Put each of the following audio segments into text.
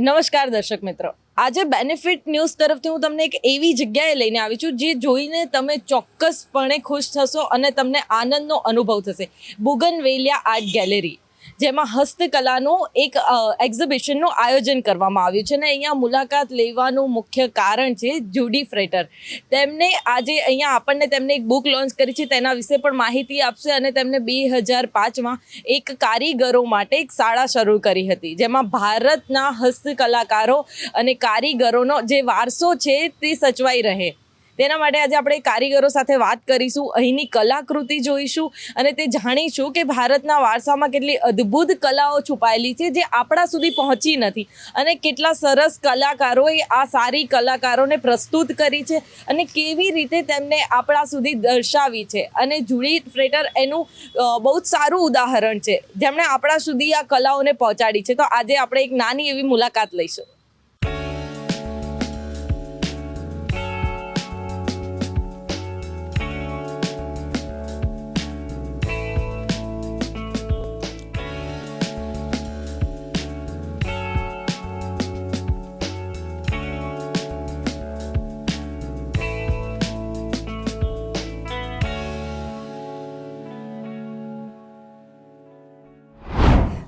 નમસ્કાર દર્શક મિત્રો. આજે બેનિફિટ ન્યૂઝ તરફથી હું તમને એક એવી જગ્યાએ લઈને આવી છું જે જોઈને તમે ચોક્કસપણે ખુશ થશો અને તમને આનંદનો અનુભવ થશે. Bougainvillea art gallery. જેમાં હસ્તકલાનું એક એક્ઝિબિશનનું આયોજન કરવામાં આવ્યું છે. અને અહીંયા મુલાકાત લેવાનું મુખ્ય કારણ છે જુડી ફ્રેટર તેમને આજે અહીંયા આપણને તેમને એક બુક લોન્ચ કરી છે, તેના વિશે પણ માહિતી આપશે અને તેમને બે હજાર પાંચમાં એક કારીગરો માટે એક શાળા શરૂ કરી હતી, જેમાં ભારતના હસ્તકલાકારો અને કારીગરોનો જે વારસો છે તે સચવાઈ રહે. તેના માટે આજે આપણે કારીગરો સાથે વાત કરીશું, અહીંની કલાકૃતિ જોઈશું અને તે જાણીશું કે ભારતના વારસામાં કેટલી અદ્ભુત કલાઓ છુપાયેલી છે જે આપણા સુધી પહોંચી નથી અને કેટલા સરસ કલાકારોએ આ સારી કલાકારોને પ્રસ્તુત કરી છે અને કેવી રીતે તેમને આપણા સુધી દર્શાવી છે. અને જુડી ફ્રેટર એનું બહુ જ સારું ઉદાહરણ છે. જેમણે આપણા સુધી આ કલાઓને પહોંચાડી છે. તો આજે આપણે એક નાની એવી મુલાકાત લઈશું.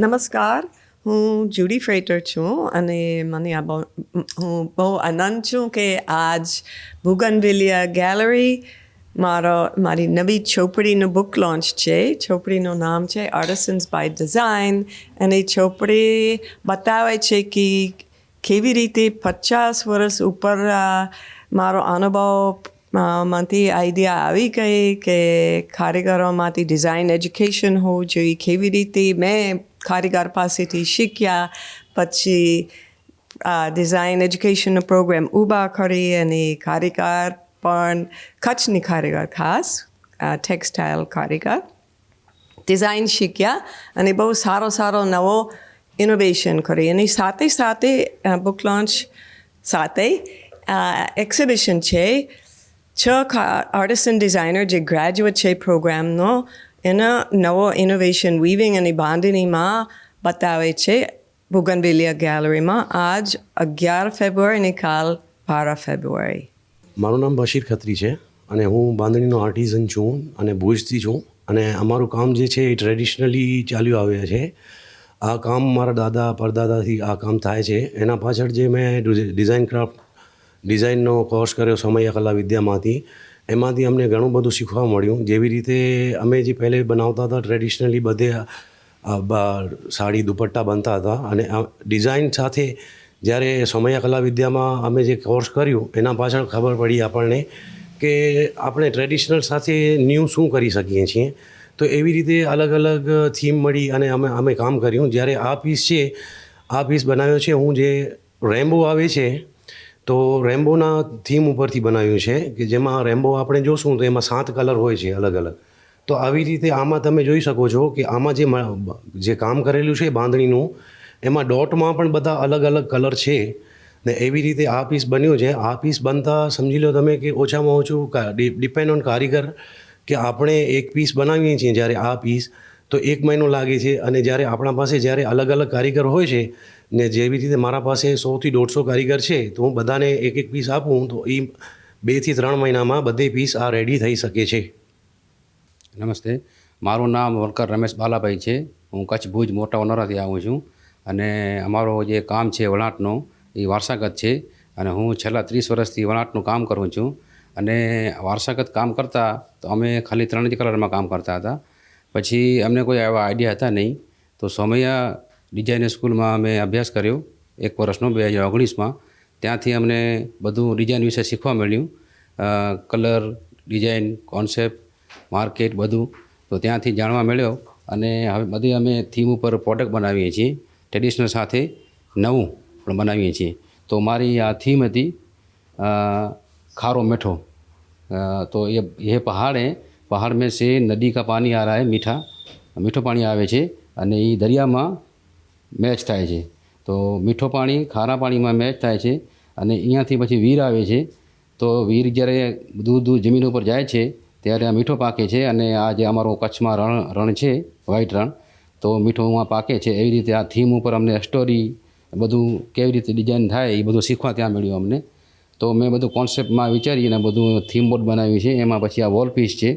નમસ્કાર. હું જુડી ફ્રેટર છું અને મને આ બહુ, હું બહુ આનંદ છું કે આજ ભૂગનવિલિયા ગેલેરી મારો, મારી નવી ચોપડીનું બુક લોન્ચ છે. ચોપડીનું નામ છે આર્ટિસન્સ બાય ડિઝાઇન અને ચોપડી બતાવે છે કે કેવી રીતે પચાસ વર્ષ ઉપર મારો અનુભવમાંથી આઈડિયા આવી ગઈ કે કારીગરોમાંથી ડિઝાઇન એજ્યુકેશન હોવું જોઈએ. કેવી રીતે મેં કારીગર પાસેથી શીખ્યા. પછી આ ડિઝાઇન એજ્યુકેશનનો પ્રોગ્રામ ઊભા કરી અને કારીગર પણ કચ્છની કારીગર, ખાસ ટેક્સટાઇલ કારીગર ડિઝાઇન શીખ્યા અને બહુ સારો સારો નવો ઇનોવેશન કરી. અને સાથે સાથે બુક લોન્ચ સાથે એક્ઝિબિશન છે. છ આર્ટિસન ડિઝાઇનર જે ગ્રેજ્યુએટ છે પ્રોગ્રામનો એનો નવો ઇનોવેશન વીવિંગ અને બાંધણીમાં બતાવે છે બુગનવેલિયા ગેલેરીમાં આજ અગિયાર ફેબ્રુઆરી અને કાલ બાર ફેબ્રુઆરી મારું નામ બશીર ખત્રી છે અને હું બાંધણીનો આર્ટિઝન છું અને ભુજથી છું અને અમારું કામ જે છે એ ટ્રેડિશનલી ચાલ્યું આવ્યા છે આ કામ મારા દાદા પરદાદાથી આ કામ થાય છે એના પાછળ જે મેં ડિઝાઇન ક્રાફ્ટ ડિઝાઇનનો કોર્સ કર્યો સમય કલા વિદ્યામાંથી એમાંથી અમને ઘણું બધું શીખવા મળ્યું. જેવી રીતે અમે જે પહેલે બનાવતા હતા ટ્રેડિશનલી બધે સાડી, દુપટ્ટા બનતા હતા અને ડિઝાઇન સાથે જ્યારે સમયા કલા વિદ્યામાં અમે જે કોર્સ કર્યું, એના પાછળ ખબર પડી આપણને કે આપણે ટ્રેડિશનલ સાથે ન્યૂ શું કરી શકીએ છીએ. તો એવી રીતે અલગ અલગ થીમ મળી અને અમે અમે કામ કર્યું. જ્યારે આ પીસ છે, આ પીસ બનાવ્યો છે, હું જે રેમ્બો આવે છે તો રેમ્બોના થીમ ઉપરથી બનાવ્યું છે કે જેમાં રેમ્બો આપણે જોશું તો એમાં સાત કલર હોય છે અલગ અલગ. તો આવી રીતે આમાં તમે જોઈ શકો છો કે આમાં જે જે કામ કરેલું છે બાંધણીનું, એમાં ડોટમાં પણ બધા અલગ અલગ કલર છે. ને એવી રીતે આ પીસ બન્યો છે. આ પીસ બનતા સમજી લો તમે કે ઓછામાં ઓછું ડિપેન્ડ ઓન કારીગર કે આપણે એક પીસ બનાવીએ છીએ જ્યારે આ પીસ તો એક મહિનો લાગે છે અને જ્યારે આપણા પાસે જ્યારે અલગ અલગ કારીગર હોય છે ને જેવી રીતે મારા પાસે સોથી દોઢસો કારીગર છે, તો હું બધાને એક એક પીસ આપું, તો એ બેથી ત્રણ મહિનામાં બધે પીસ આ રેડી થઈ શકે છે. નમસ્તે. મારું નામ વલકર રમેશ બાલાભાઈ છે. હું કચ્છ ભુજ મોટા ઓનરાથી આવું છું. અને અમારો જે કામ છે વણાટનો એ વારસાગત છે. અને હું છેલ્લા ત્રીસ વર્ષથી વણાટનું કામ કરું છું. અને વારસાગત કામ કરતાં તો અમે ખાલી ત્રણ જ કલરમાં કામ કરતા હતા. પછી અમને કોઈ એવા આઈડિયા હતા નહીં. તો સોમૈયા ડિઝાઇન સ્કૂલમાં મેં અભ્યાસ કર્યો એક વર્ષનો, બે હજાર ઓગણીસમાં. ત્યાંથી અમને બધું ડિઝાઇન વિશે શીખવા મળ્યું. કલર, ડિઝાઇન, કોન્સેપ્ટ, માર્કેટ બધું. તો ત્યાંથી જાણવા મળ્યો અને હવે બધી અમે થીમ ઉપર પ્રોડક્ટ બનાવીએ છીએ. ટ્રેડિશનલ સાથે નવું પણ બનાવીએ છીએ. તો મારી આ થીમ હતી ખારો મીઠો. તો એ એ પહાડ હે પહાડ મેં સે નદી કા પાણી આ રહા હે મીઠા. મીઠું પાણી આવે છે અને એ દરિયામાં મેચ થાય છે. તો મીઠું પાણી, ખારા પાણીમાં મેચ થાય છે અને અહીંયાથી પછી વીર આવે છે. તો વીર જ્યારે દૂર દૂર જમીન ઉપર જાય છે, ત્યારે આ મીઠો પાકે છે અને આ જે અમારો કચ્છમાં રણ રણ છે વ્હાઈટ રણ, તો મીઠું ઉમાં પાકે છે. એવી રીતે આ થીમ ઉપર અમને સ્ટોરી બધું કેવી રીતે ડિઝાઇન થાય એ બધું શીખવા ત્યાં મળ્યું અમને. તો મેં બધું કોન્સેપ્ટમાં વિચારીને બધું થીમ બોર્ડ બનાવ્યું છે. એમાં પછી આ વોલ પીસ છે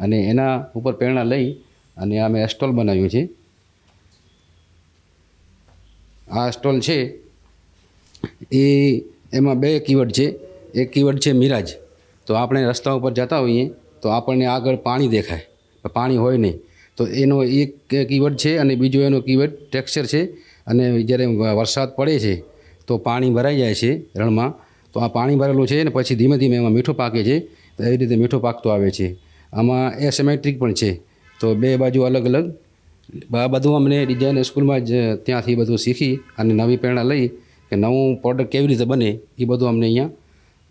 અને એના ઉપર પ્રેરણા લઈ અને આ મેં સ્ટોલ બનાવ્યું છે. આ સ્ટોલ છે, એ એમાં બે કીવર્ડ છે. એક કીવર્ડ છે મિરાજ. તો આપણે રસ્તા ઉપર જતા હોઈએ, તો આપણને આગળ પાણી દેખાય. પાણી હોય નહીં. તો એનો એક કીવર્ડ છે અને બીજો એનો કીવર્ડ ટેક્સચર છે. અને જ્યારે વરસાદ પડે છે, તો પાણી ભરાઈ જાય છે રણમાં. તો આ પાણી ભરેલું છે ને પછી ધીમે ધીમે એમાં મીઠું પાકે છે. તો એવી રીતે મીઠું પાકતું આવે છે. આમાં એસેમેટ્રિક પણ છે. તો બે બાજુ અલગ અલગ આ બધું અમને ડિઝાઇન સ્કૂલમાં જ ત્યાંથી બધું શીખી અને નવી પ્રેરણા લઈ કે નવું પ્રોડક્ટ કેવી રીતે બને એ બધું અમને અહીંયા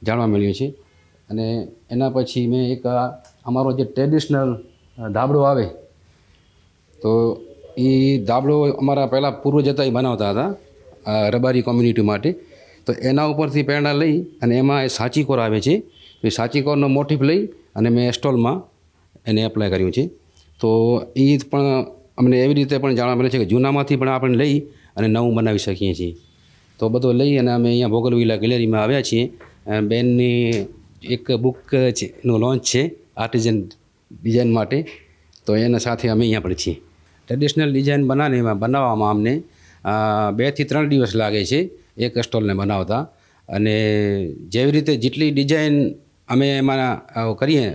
જાણવા મળ્યું છે. અને એના પછી મેં એક અમારો જે ટ્રેડિશનલ ધાબળો આવે, તો એ ધાબળો અમારા પહેલાં પૂર્વજ હતા એ બનાવતા હતા રબારી કોમ્યુનિટી માટે. તો એના ઉપરથી પ્રેરણા લઈ અને એમાં એ સાચીકોર આવે છે. એ સાચીકોરનો મોટિફ લઈ અને મેં સ્ટોલમાં એને એપ્લાય કર્યું છે. તો એ પણ અમને એવી રીતે પણ જાણવા મળે છે કે જૂનામાંથી પણ આપણે લઈ અને નવું બનાવી શકીએ છીએ. તો બધું લઈ અને અમે અહીંયા ભોગલવિલા ગેલેરીમાં આવ્યા છીએ. બેનની એક બુકનું લોન્ચ છે આર્ટિઝન ડિઝાઇન માટે. તો એના સાથે અમે અહીંયા પણ છીએ. ટ્રેડિશનલ ડિઝાઇન બનાવવામાં બનાવવામાં અમને બેથી ત્રણ દિવસ લાગે છે એક સ્ટોલને બનાવતા. અને જેવી રીતે જેટલી ડિઝાઇન અમે એમાં કરીએ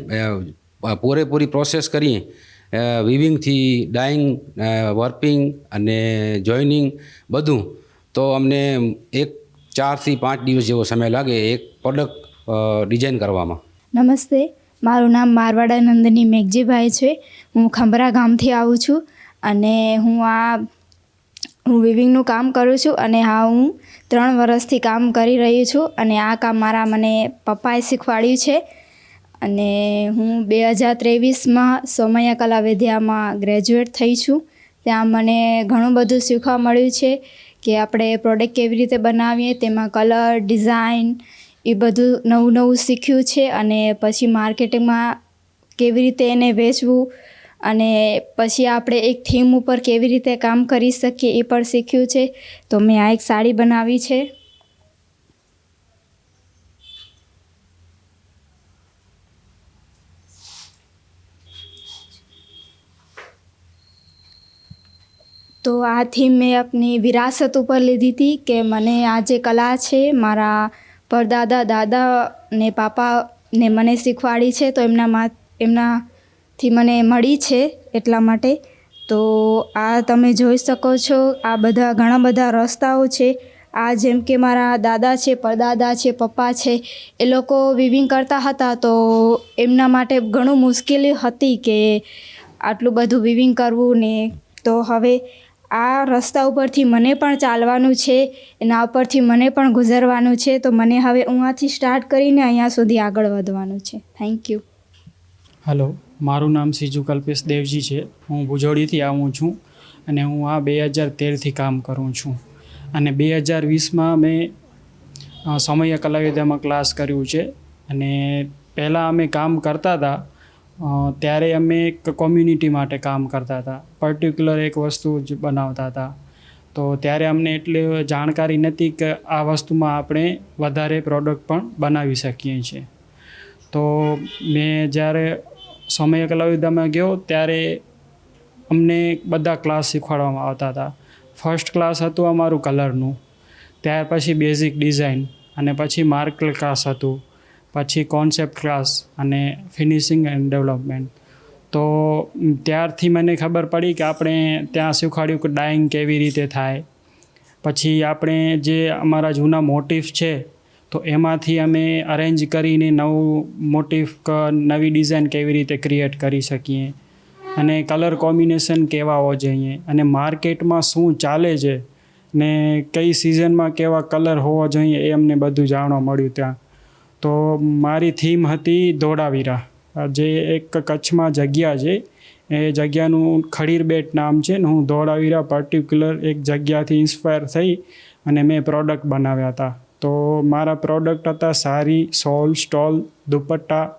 પૂરેપૂરી પ્રોસેસ કરીએ વિવિંગથી ડાઈંગ વર્પિંગ અને જોઈનિંગ બધું. તો અમને એક ચારથી પાંચ દિવસ જેવો સમય લાગે એક પ્રોડક્ટ ડિઝાઇન કરવામાં. નમસ્તે, મારું નામ મારવાડા નંદની મેઘજીભાઈ છે. હું ખંભરા ગામથી આવું છું અને હું આ, હું વિવિંગનું કામ કરું છું અને હા, હું ત્રણ વર્ષથી કામ કરી રહી છું અને આ કામ મારા મને પપ્પાએ શીખવાડ્યું છે. અને હું બે હજાર ત્રેવીસમાં સોમૈયા કલા વિદ્યામાં ગ્રેજ્યુએટ થઈ છું. ત્યાં મને ઘણું બધું શીખવા મળ્યું છે કે આપણે પ્રોડક્ટ કેવી રીતે બનાવીએ, તેમાં કલર, ડિઝાઇન એ બધું નવું નવું શીખ્યું છે અને પછી માર્કેટિંગમાં કેવી રીતે એને વેચવું અને પછી આપણે એક થીમ ઉપર કેવી રીતે કામ કરી શકીએ એ પણ શીખ્યું છે. તો મેં આ એક સાડી બનાવી છે. તો આ થીમ મેં આપની વિરાસત ઉપર લીધી હતી કે મને આ જે કલા છે, મારા પરદાદા દાદા ને પાપા ને મને શીખવાડી છે, તો એમના એમનાથી મને મળી છે એટલા માટે. તો આ તમે જોઈ શકો છો, આ બધા ઘણા બધા રસ્તાઓ છે. આ જેમ કે મારા દાદા છે, પરદાદા છે, પપ્પા છે, એ લોકો વિવિંગ કરતા હતા, તો એમના માટે ઘણું મુશ્કેલી હતી કે આટલું બધું વિવિંગ કરવું ને તો હવે આ રસ્તા ઉપરથી મને પણ ચાલવાનું છે, એના ઉપરથી મને પણ ગુજરવાનું છે, તો મને હવે અહીંયાથી સ્ટાર્ટ કરીને અહીંયા સુધી આગળ વધવાનું છે. થેન્ક યુ હલો મારું નામ સિજુ કલ્પેશ દેવજી છે. હું ભુજોડીથી આવું છું અને હું આ બે હજાર તેરથી કામ કરું છું. અને બે હજાર વીસમાં મેં સમય કલાવિદ્યામાં ક્લાસ કર્યું છે. અને પહેલાં અમે કામ કરતા હતા ત્યારે અમે એક કોમ્યુનિટી માટે કામ કરતા હતા. પર્ટિક્યુલર એક વસ્તુ જ બનાવતા હતા. તો ત્યારે અમને એટલી જાણકારી નથી કે આ વસ્તુમાં આપણે વધારે પ્રોડક્ટ પણ બનાવી શકીએ છીએ. તો મેં જ્યારે સમય કલાવિદ્યામાં ગયો, ત્યારે અમને બધા ક્લાસ શીખવાડવામાં આવતા હતા. ફર્સ્ટ ક્લાસ હતું અમારું કલરનું ત્યાર પછી બેઝિક ડિઝાઇન અને પછી માર્કલ ક્લાસ હતું. પછી કોન્સેપ્ટ ક્લાસ અને ફિનિશિંગ એન્ડ ડેવલપમેન્ટ તો ત્યારથી મને ખબર પડી કે આપણે ત્યાં શીખવાડ્યું કે ડાઈંગ કેવી રીતે થાય. પછી આપણે જે અમારા જૂના મોટિફ છે, તો એમાંથી અમે અરેન્જ કરીને નવું મોટિફ નવી ડિઝાઇન કેવી રીતે ક્રિએટ કરી શકીએ. અને કલર કોમ્બિનેશન કેવા હોવા જોઈએ. અને માર્કેટમાં શું ચાલે છે ને કઈ સિઝનમાં કેવા કલર હોવા જોઈએ એ અમને બધું જાણવા મળ્યું ત્યાં. તો મારી થીમ હતી ધોળાવીરા જે એક કચ્છમાં જગ્યા છે, એ જગ્યાનું ખડીરબેટ નામ છે ને હું ધોળાવીરા પર્ટિક્યુલર એક જગ્યાથી ઇન્સ્પાયર થઈ અને મેં પ્રોડક્ટ બનાવ્યા હતા. તો મારા પ્રોડક્ટ હતા સારી, સોલ, સ્ટોલ, દુપટ્ટા.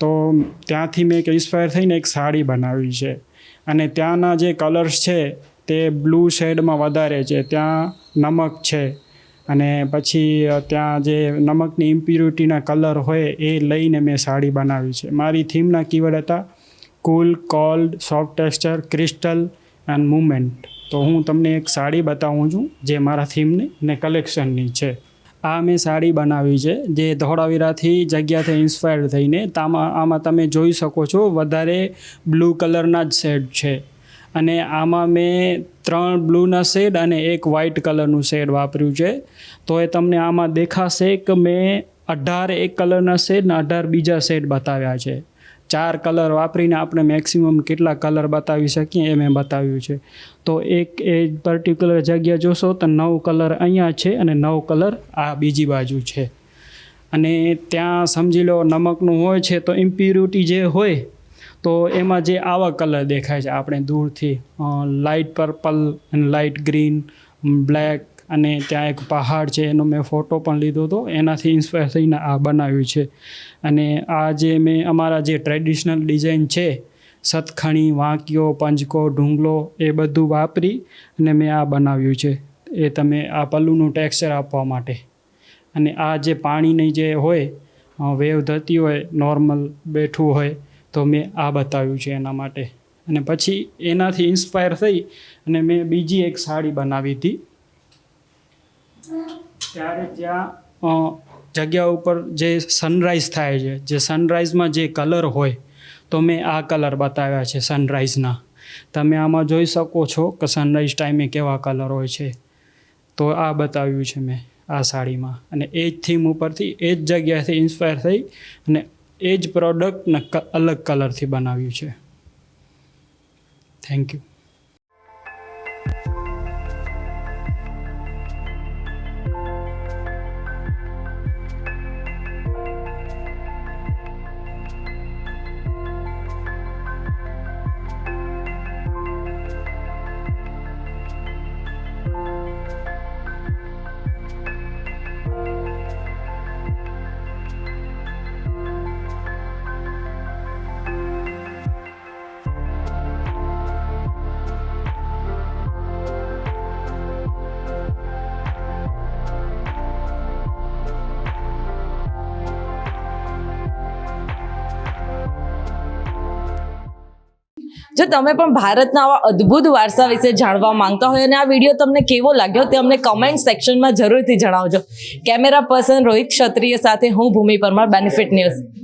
તો ત્યાંથી મેં એક ઇન્સ્પાયર થઈને એક સાડી બનાવી છે. અને ત્યાંના જે કલર્સ છે, તે બ્લુ શેડમાં વધારે છે. ત્યાં નમક છે. અને પછી ત્યાં જે નમકની ઇમ્પ્યુરિટીના કલર હોય એ લઈને મેં સાડી બનાવી છે. મારી થીમના કીવર્ડ હતા cool cold soft texture crystal and moment તો હું તમને એક સાડી બતાવું છું, જે મારા થીમની ને કલેક્શનની છે. આ મેં સાડી બનાવી છે, જે ધોળાવીરાથી જગ્યાથી ઇન્સ્પાયર્ડ થઈને, તામાં, આમાં તમે જોઈ શકો છો, વધારે બ્લુ કલરના જ શેડ છે. અને આમાં મેં ત્રણ બ્લૂના શેડ અને એક વ્હાઇટ કલરનું શેડ વાપર્યું છે. તો એ તમને આમાં દેખાશે કે મેં અઢાર એક કલરના શેડ ને અઢાર બીજા શેડ બતાવ્યા છે. ચાર કલર વાપરીને આપણે મેક્સિમમ કેટલા કલર બતાવી શકીએ એ મેં બતાવ્યું છે. તો એક એ પર્ટિક્યુલર જગ્યા જોશો તો નવ કલર અહીંયા છે અને નવ કલર આ બીજી બાજુ છે. અને ત્યાં સમજી લો નમકનું હોય છે તો ઇમ્પ્યુરિટી જે હોય તો એમાં જે આવા કલર દેખાય છે, આપણે દૂરથી લાઇટ પર્પલ અને લાઇટ ગ્રીન બ્લેક અને ત્યાં એક પહાડ છે, એનો મેં ફોટો પણ લીધો હતો, એનાથી ઇન્સ્પાયર થઈને આ બનાવ્યું છે. અને આ જે મેં અમારા જે ટ્રેડિશનલ ડિઝાઇન છે, સતખણી વાંકીઓ પંચકો ઢુંગલો, એ બધું વાપરી અને મેં આ બનાવ્યું છે. એ તમે આ પલ્લુનું ટેક્સચર આપવા માટે. અને આ જે પાણીની જે હોય વેવ થતી હોય નોર્મલ બેઠું હોય તો મેં આ બતાવ્યું છે એના માટે. અને પછી એનાથી ઇન્સ્પાયર થઈ અને મેં બીજી એક સાડી બનાવી હતી. ત્યારે જ્યાં જગ્યા ઉપર જે સનરાઈઝ થાય છે, જે સનરાઈઝમાં જે કલર હોય, તો મેં આ કલર બતાવ્યા છે સનરાઈઝના તમે આમાં જોઈ શકો છો કે સનરાઈઝ ટાઈમે કેવા કલર હોય છે. તો આ બતાવ્યું છે મેં આ સાડીમાં. અને એ જ થીમ ઉપરથી, એ જ જગ્યાએથી ઇન્સ્પાયર થઈ અને એ જ પ્રોડક્ટને અલગ કલરથી બનાવ્યું છે. થેન્ક યુ જો તમે પણ ભારતના આવા અદ્ભુત વારસા વિશે જાણવા માંગતા હોય અને આ વીડિયો તમને કેવો લાગ્યો તે અમને કમેન્ટ સેક્શનમાં જરૂરથી જણાવજો. કેમેરા પર્સન રોહિત ક્ષત્રિય સાથે હું ભૂમિ પરમાર બેનિફિટ ન્યૂઝ